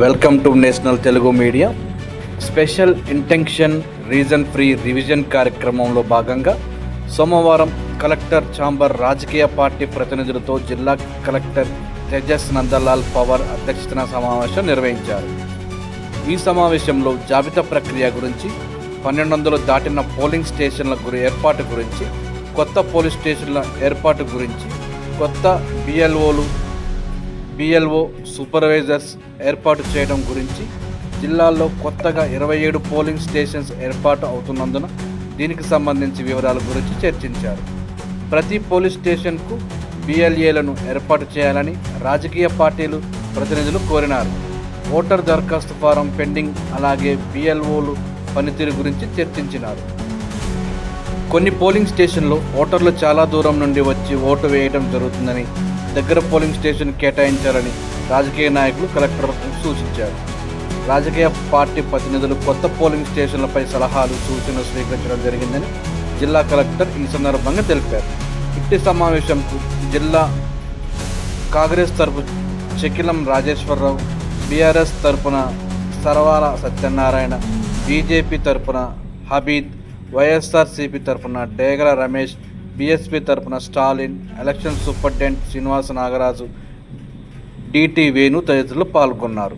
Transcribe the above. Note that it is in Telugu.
Welcome to national Telugu media. Special intention reason free revision కార్యక్రమంలో భాగంగా సోమవారం కలెక్టర్ ఛాంబర్ రాజకీయ పార్టీ ప్రతినిధులతో జిల్లా కలెక్టర్ తేజస్ నందలాల్ పవర్ అధ్యక్షతన సమావేశం నిర్వహించారు. ఈ సమావేశంలో జాబితా ప్రక్రియ గురించి పన్నెండు వందలు దాటిన పోలింగ్ స్టేషన్ల గురి ఏర్పాటు గురించి కొత్త పోలీస్ స్టేషన్ల ఏర్పాటు గురించి కొత్త బిఎల్ఓలు బిఎల్ఓ సూపర్వైజర్స్ ఏర్పాటు చేయడం గురించి జిల్లాల్లో కొత్తగా ఇరవై ఏడు పోలింగ్ స్టేషన్స్ ఏర్పాటు అవుతున్నందున దీనికి సంబంధించి వివరాల గురించి చర్చించారు. ప్రతి పోలీస్ స్టేషన్కు బిఎల్ఏలను ఏర్పాటు చేయాలని రాజకీయ పార్టీలు ప్రతినిధులు కోరినారు. ఓటర్ దరఖాస్తు ఫారం పెండింగ్ అలాగే బిఎల్ఓలు పనితీరు గురించి చర్చించినారు. కొన్ని పోలింగ్ స్టేషన్లో ఓటర్లు చాలా దూరం నుండి వచ్చి ఓటు వేయడం జరుగుతుందని దగ్గర పోలింగ్ స్టేషన్ కేటాయించాలని రాజకీయ నాయకులు కలెక్టర్కు సూచించారు. రాజకీయ పార్టీ ప్రతినిధులు కొత్త పోలింగ్ స్టేషన్లపై సలహాలు సూచనలు స్వీకరించడం జరిగిందని జిల్లా కలెక్టర్ ఈ సందర్భంగా తెలిపారు. ఇట్టి సమావేశంకు జిల్లా కాంగ్రెస్ తరపు చెకిలం రాజేశ్వరరావు బీఆర్ఎస్ తరపున సర్వాల సత్యనారాయణ బీజేపీ తరపున హబీద్ వైఎస్ఆర్సీపీ తరఫున డేగల రమేష్ బీఎస్పీ తరఫున Stalin election superintendent Srinivasa Nagaraju DT Venu తదితరులు పాల్గొన్నారు.